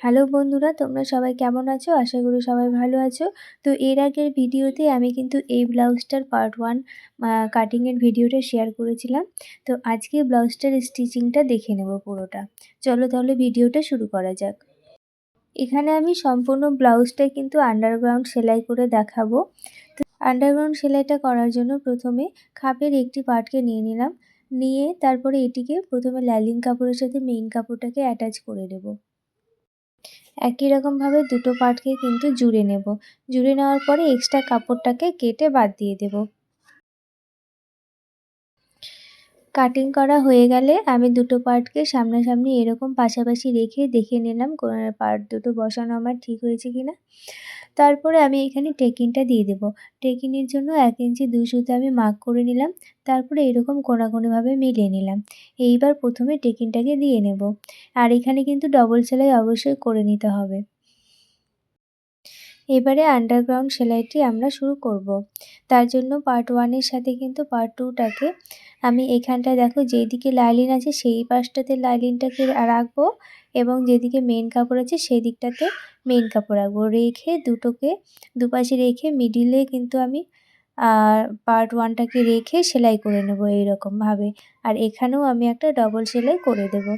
Hello বন্ধুরা, তোমরা সবাই কেমন আছো? আশা করি সবাই ভালো আছো। তো এর আগের ভিডিওতে আমি কিন্তু এই ব্লাউজটার পার্ট ওয়ান কাটিংয়ের ভিডিওটা শেয়ার করেছিলাম। তো আজকে ব্লাউজটার স্টিচিংটা দেখে নেব পুরোটা। চলো তাহলে ভিডিওটা শুরু করা যাক। এখানে আমি সম্পূর্ণ ব্লাউজটা কিন্তু আন্ডারগ্রাউন্ড সেলাই করে দেখাবো। তো আন্ডারগ্রাউন্ড সেলাইটা করার জন্য প্রথমে খাপের একটি পার্টকে নিয়ে নিলাম। নিয়ে তারপরে এটিকে প্রথমে লাইলিং কাপড়ের সাথে মেইন কাপড়টাকে অ্যাটাচ করে দেবো একই রকমভাবে দুটো পার্টকে কিন্তু জুড়ে নেব। জুড়ে নেওয়ার পরে এক্সট্রা কাপড়টাকে কেটে বাদ দিয়ে দেব। কাটিং করা হয়ে গেলে আমি দুটো পার্টকে সামনাসামনি এরকম পাশাপাশি রেখে দেখে নিলাম পার্ট দুটো বসানো আমার ঠিক হয়েছে কিনা। তারপরে আমি এখানে টেকিনটা দিয়ে দেব। টেকিনের জন্য এক ইঞ্চি দুই সুতো আমি মার্ক করে নিলাম, তারপরে এরকম কোনাকুনিভাবে মিলিয়ে নিলাম। এইবার প্রথমে টেকিনটাকে দিয়ে নেব। আর এখানে কিন্তু ডবল সেলাই অবশ্যই করে নিতে হবে। এবারে আন্ডারগ্রাউন্ড সেলাইটি আমরা শুরু করব। তার জন্য পার্ট ওয়ানের সাথে কিন্তু পার্ট টুটাকে আমি এখানটায় দেখো যেদিকে লাইলিন আছে সেই পাশটাতে লাইলিনটাকে রাখব এবং যেদিকে মেন কাপড় আছে সেই দিকটাতে মেন কাপড় রাখব। রেখে দুটোকে দুপাশে রেখে মিডিলে কিন্তু আমি আর পার্ট ওয়ানটাকে রেখে সেলাই করে নেব এইরকমভাবে। আর এখানেও আমি একটা ডবল সেলাই করে দেবো।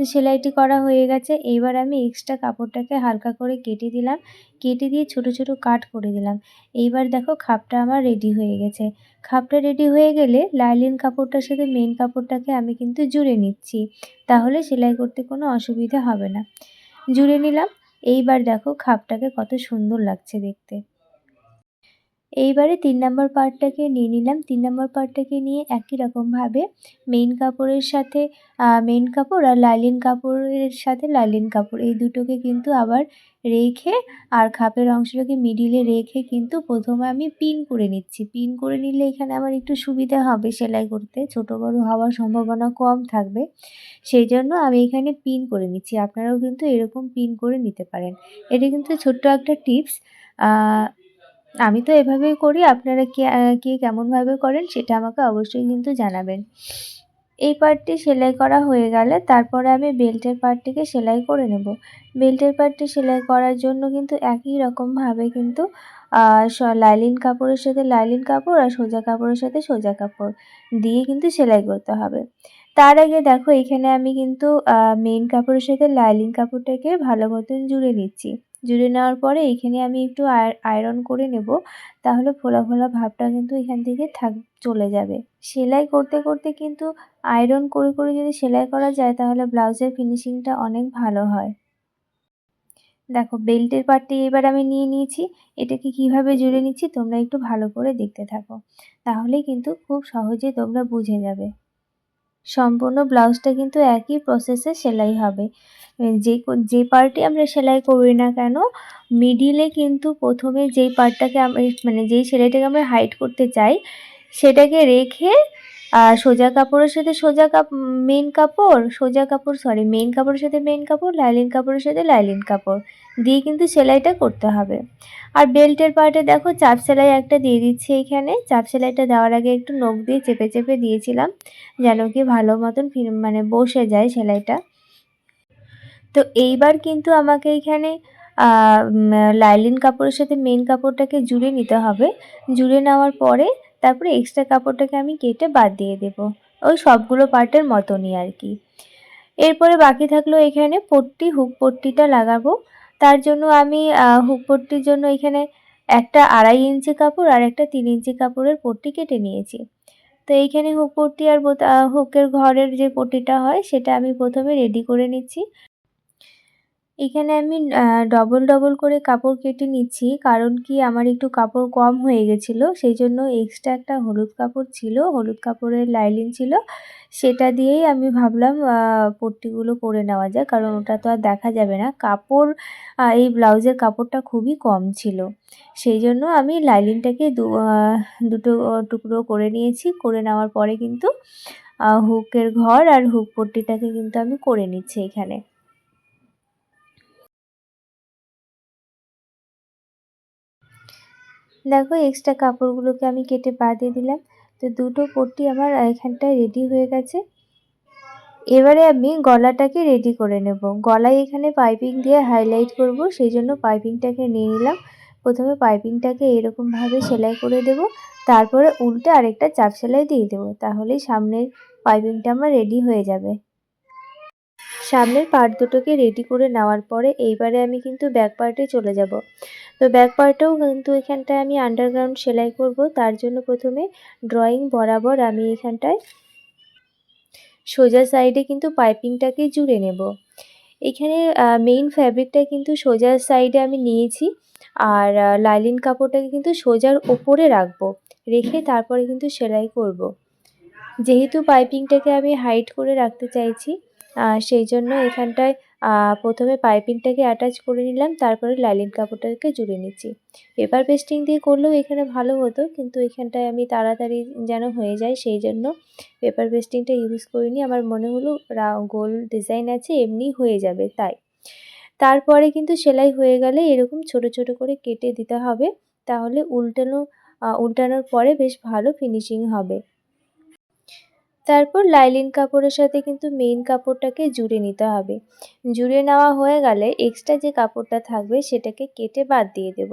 তো সেলাইটি করা হয়ে গেছে। এইবার আমি এক্সট্রা কাপড়টাকে হালকা করে কেটে দিলাম। কেটে দিয়ে ছোট ছোট কাট করে দিলাম। এইবার দেখো খাপটা আমার রেডি হয়ে গেছে। খাপটা রেডি হয়ে গেলে লাইলিন কাপড়টার সাথে মেন কাপড়টাকে আমি কিন্তু জুড়ে নিচ্ছি। তাহলে সেলাই করতে কোনো অসুবিধা হবে না। জুড়ে নিলাম। এইবার দেখো খাপটাকে কত সুন্দর লাগছে দেখতে। এইবারে তিন নম্বর পার্টটাকে নিয়ে নিলাম। তিন নম্বর পার্টটাকে নিয়ে একই রকমভাবে মেইন কাপড়ের সাথে মেইন কাপড় আর লাইলিন কাপড়ের সাথে লাইলিন কাপড় এই দুটোকে কিন্তু আবার রেখে আর খাপের অংশটাকে মিডিলে রেখে কিন্তু প্রথমে আমি পিন করে নিচ্ছি। পিন করে নিলে এখানে আমার একটু সুবিধা হবে সেলাই করতে। ছোট বড় হওয়ার সম্ভাবনা কম থাকবে। সেই জন্য আমি এখানে পিন করে নিচ্ছি। আপনারাও কিন্তু এরকম পিন করে নিতে পারেন। এটা কিন্তু ছোট্ট একটা টিপস আমি তো এভাবেই করি। আপনারা কে কে কেমনভাবে করেন সেটা আমাকে অবশ্যই কিন্তু জানাবেন। এই পার্টটি সেলাই করা হয়ে গেলে তারপরে আমি বেল্টের পার্টটিকে সেলাই করে নেব। বেল্টের পার্টটি সেলাই করার জন্য কিন্তু একই রকমভাবে কিন্তু লাইলিন কাপড়ের সাথে লাইলিন কাপড় আর সোজা কাপড়ের সাথে সোজা কাপড় দিয়ে কিন্তু সেলাই করতে হবে। তার আগে দেখো এখানে আমি কিন্তু মেন কাপড়ের সাথে লাইলিন কাপড়টাকে ভালো মতন জুড়ে নিচ্ছি। জুড়ে নেওয়ার পরে এখানে আমি একটু আয়রন করে নেব। তাহলে ফোলা ফোলা ভাবটা কিন্তু এখান থেকে থাক, চলে যাবে। সেলাই করতে করতে কিন্তু আয়রন করে করে যদি সেলাই করা যায়, তাহলে ব্লাউজের ফিনিশিংটা অনেক ভালো হয়। দেখো বেল্টের পার্টটি এবার আমি নিয়ে নিয়েছি। এটাকে কীভাবে জুড়ে নিচ্ছি, তোমরা একটু ভালো করে দেখতে থাকো। তাহলে কিন্তু খুব সহজে তোমরা বুঝে যাবে। সম্পূর্ণ ব্লাউজটা কিন্তু একই প্রসেসে সেলাই হবে। যে যে পার্টে আমরা সেলাই করি না কেন মিডিলে কিন্তু প্রথমে যেই পার্টটাকে আমরা মানে যেই সেলাইটাকে আমরা হাইট করতে চাই, সেটাকে রেখে আর সোজা কাপড়ের সাথে সোজা কাপ মেন কাপড়, সোজা কাপড় সরি মেন কাপড়ের সাথে মেন কাপড় লাইলিন কাপড়ের সাথে লাইলিন কাপড়। দিয়ে কিন্তু সেলাইটা করতে হবে। আর বেল্টের পার্টে দেখো চাপ সেলাই একটা দিয়ে দিচ্ছি এখানে। চাপ সেলাইটা দেওয়ার আগে একটু নখ দিয়ে চেপে চেপে দিয়েছিলাম যেন কি ভালো মতন মানে বসে যায় সেলাইটা। তো এইবার কিন্তু আমাকে এখানে লাইলিন কাপড়ের সাথে মেন কাপড়টাকে জুড়ে নিতে হবে। জুড়ে নেওয়ার পরে তারপরে এক্সট্রা কাপড়টাকে আমি কেটে বাদ দিয়ে দেব। ওই সবগুলো পার্টের মতনই আর কি। এরপরে বাকি থাকল এখানে পট্টি, হুক পট্টিটা লাগাবো। তার জন্য আমি হুক পট্টির জন্য এখানে একটা আড়াই ইঞ্চি কাপড় আর একটা তিন ইঞ্চি কাপড়ের পট্টি কেটে নিয়েছি। তো এইখানে হুক পট্টি আর হুকের ঘরের যে পট্টিটা হয় সেটা আমি প্রথমে রেডি করে নিচ্ছি। এখানে আমি ডবল ডবল করে কাপড় কেটে নিচ্ছি। কারণ কি, আমার একটু কাপড় কম হয়ে গেছিল। সেই জন্য এক্সট্রা একটা হলুদ কাপড় ছিল। হলুদ কাপড়ের লাইলিন ছিল। সেটা দিয়েই আমি ভাবলাম পট্টিগুলো করে নেওয়া যায় কারণ ওটা তো আর দেখা যাবে না। কাপড় এই ব্লাউজের কাপড়টা খুবই কম ছিল। সেই জন্য আমি লাইলিনটাকে দুটো টুকরো করে নিয়েছি। করে নেওয়ার পরে কিন্তু হুকের ঘর আর হুক পট্টিটাকে কিন্তু আমি করে নিচ্ছি এখানে। দেখো এক্সট্রা কাপড়গুলোকে আমি কেটে দিয়ে দিলাম। তো দুটো পট্টি আমার এখানটায় রেডি হয়ে গেছে। এবারে আমি গলাটাকে রেডি করে নেব। গলায় এখানে পাইপিং দিয়ে হাইলাইট করব সেই জন্য পাইপিংটাকে নিয়ে নিলাম। প্রথমে পাইপিংটাকে এরকমভাবে সেলাই করে দেব। তারপরে উল্টে আরেকটা চাপ সেলাই দিয়ে দেবো। তাহলেই সামনের পাইপিংটা আমার রেডি হয়ে যাবে। সামনের পার্ট দুটোকে রেডি করে নেওয়ার পরে এইবারে আমি কিন্তু ব্যাক পার্টে চলে যাব। তো ব্যাক পার্টেও কিন্তু এখানটায় আমি আন্ডারগ্রাউন্ড সেলাই করব। তার জন্য প্রথমে ড্রয়িং বরাবর আমি এখানটায় সোজা সাইডে কিন্তু পাইপিংটাকে জুড়ে নেব। এখানে মেইন ফ্যাব্রিকটা কিন্তু সোজা সাইডে আমি নিয়েছি। আর লাইলিন কাপড়টাকে কিন্তু সোজার ওপরে রাখব। রেখে তারপরে কিন্তু সেলাই করব। যেহেতু পাইপিংটাকে আমি হাইট করে রাখতে চাইছি সেই জন্য এখানটায় প্রথমে পাইপিংটাকে অ্যাটাচ করে নিলাম, তারপরে লাইলিন কাপড়টাকে জুড়ে নিচ্ছি। পেপার পেস্টিং দিয়ে করলেও এখানে ভালো হতো, কিন্তু এখানটায় আমি তাড়াতাড়ি যেন হয়ে যায়, সেই জন্য পেপার পেস্টিংটা ইউজ করিনি। আমার মনে হলো গোল ডিজাইন আছে, এমনি হয়ে যাবে, তাই। তারপরে কিন্তু সেলাই হয়ে গেলে এরকম ছোট ছোট করে কেটে দিতে হবে, তাহলে উল্টানো উল্টানোর পরে বেশ ভালো ফিনিশিং হবে। তারপর লাইলিন কাপড়ের সাথে কিন্তু মেইন কাপড়টাকে জুড়ে নিতে হবে। জুড়ে নেওয়া হয়ে গেলে এক্সট্রা যে কাপড়টা থাকবে সেটাকে কেটে বাদ দিয়ে দেব।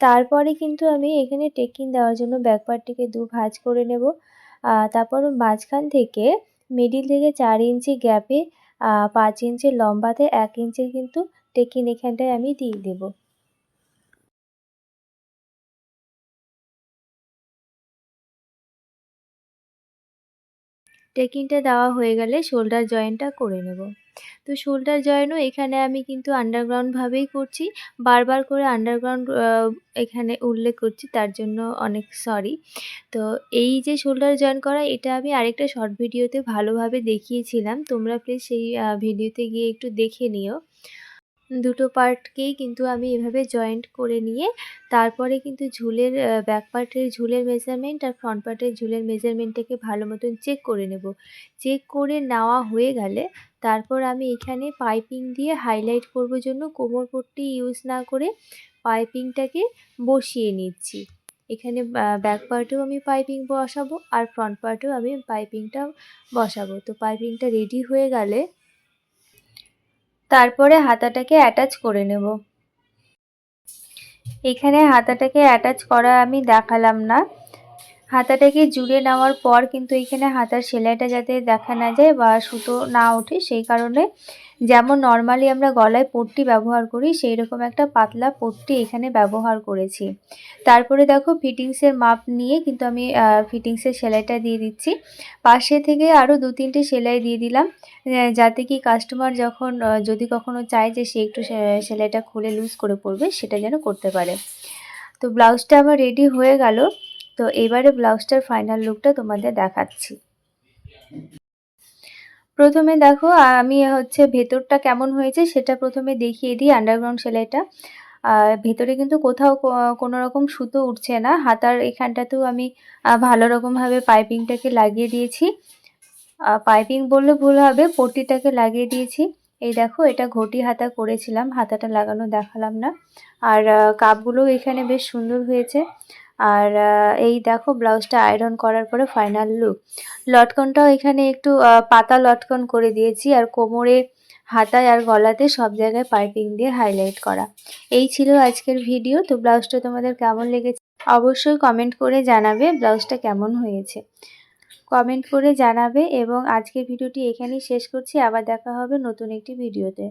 তারপরে কিন্তু আমি এখানে টেকিং দেওয়ার জন্য ব্যাক পার্টটিকে দু ভাঁজ করে নেব। তারপর মাঝখান থেকে মিডিল থেকে চার ইঞ্চি গ্যাপে পাঁচ ইঞ্চি লম্বাতে এক ইঞ্চির কিন্তু টেকিন এখানটায় আমি দিয়ে দেবো। টেকিংটা দেওয়া হয়ে গেলে শোল্ডার জয়েন্টটা করে নেব। তো শোল্ডার জয়েনও এখানে আমি কিন্তু আন্ডারগ্রাউন্ডভাবেই করছি। বারবার করে আন্ডারগ্রাউন্ড এখানে উল্লেখ করছি, তার জন্য অনেক সরি তো এই যে শোল্ডার জয়েন করা, এটা আমি আরেকটা শর্ট ভিডিওতে ভালোভাবে দেখিয়েছিলাম। তোমরা প্লিজ সেই ভিডিওতে গিয়ে একটু দেখে নিও। দুটো পার্টকেই কিন্তু আমি এভাবে জয়েন্ট করে নিয়ে, তারপরে কিন্তু ঝুলের ব্যাক পার্টের ঝুলের মেজারমেন্ট আর ফ্রন্ট পার্টের ঝুলের মেজারমেন্টটাকে ভালো মতন চেক করে নেব। চেক করে নেওয়া হয়ে গেলে তারপর আমি এখানে পাইপিং দিয়ে হাইলাইট করব জন্য, কোমর পট্টি ইউজ না করে পাইপিংটাকে বসিয়ে নিচ্ছি। এখানে ব্যাক পার্টেও আমি পাইপিং বসাবো আর ফ্রন্ট পার্টেও আমি পাইপিংটা বসাবো। তো পাইপিংটা রেডি হয়ে গেলে তারপরে হাতাটাকে অ্যাটাচ করে নেব। এখানে হাতাটাকে অ্যাটাচ করা আমি দেখালাম না। হাতাটাকে জুড়ে নেওয়ার পর কিন্তু এখানে হাতার সেলাইটা যাতে দেখা না যায় বা সুতো না ওঠে, সেই কারণে যেমন নর্মালি আমরা গলায় পট্টি ব্যবহার করি সেই রকম একটা পাতলা পট্টি এখানে ব্যবহার করেছি। তারপরে দেখো ফিটিংসের মাপ নিয়ে কিন্তু আমি ফিটিংসের সেলাইটা দিয়ে দিচ্ছি। পাশে থেকে আরও দু তিনটে সেলাই দিয়ে দিলাম যাতে কি কাস্টমার যখন যদি কখনো চায় যে সে একটু সেলাইটা খুলে লুজ করে পড়বে সেটা যেন করতে পারে। তো ব্লাউজটা আমার রেডি হয়ে গেল। তো এবারে ব্লাউজটার ফাইনাল লুকটা তোমাদের দেখাচ্ছি। প্রথমে দেখো, আমি হচ্ছে ভেতরটা কেমন হয়েছে সেটা প্রথমে দেখিয়ে দিই আন্ডারগ্রাউন্ড সেলাইটা। ভেতরে কিন্তু কোথাও কোনো রকম সুতো উঠছে না। হাতার এখানটাতেও আমি ভালো রকমভাবে পাইপিংটাকে লাগিয়ে দিয়েছি। পাইপিং বললে ভুল হবে, পট্টিটাকে লাগিয়ে দিয়েছি। এই দেখো, এটা ঘটি হাতা করেছিলাম, হাতাটা লাগানো দেখালাম না। আর কাপগুলো এখানে বেশ সুন্দর হয়েছে। আর এই দেখো ব্লাউজটা আয়রন করার পরে ফাইনাল লুক লটকনটাও এখানে একটু পাতা লটকন করে দিয়েছি আর কোমরে, হাতায় আর গলাতে সব জায়গায় পাইপিং দিয়ে হাইলাইট করা। এই ছিল আজকের ভিডিও তো ব্লাউজটা তোমাদের কেমন লেগেছে অবশ্যই কমেন্ট করে জানাবে ব্লাউজটা কেমন হয়েছে। কমেন্ট করে জানাবে এবং আজকের ভিডিওটি এখানেই শেষ করছি। আবার দেখা হবে নতুন একটি ভিডিওতে